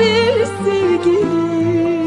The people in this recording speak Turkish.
bir sevgilim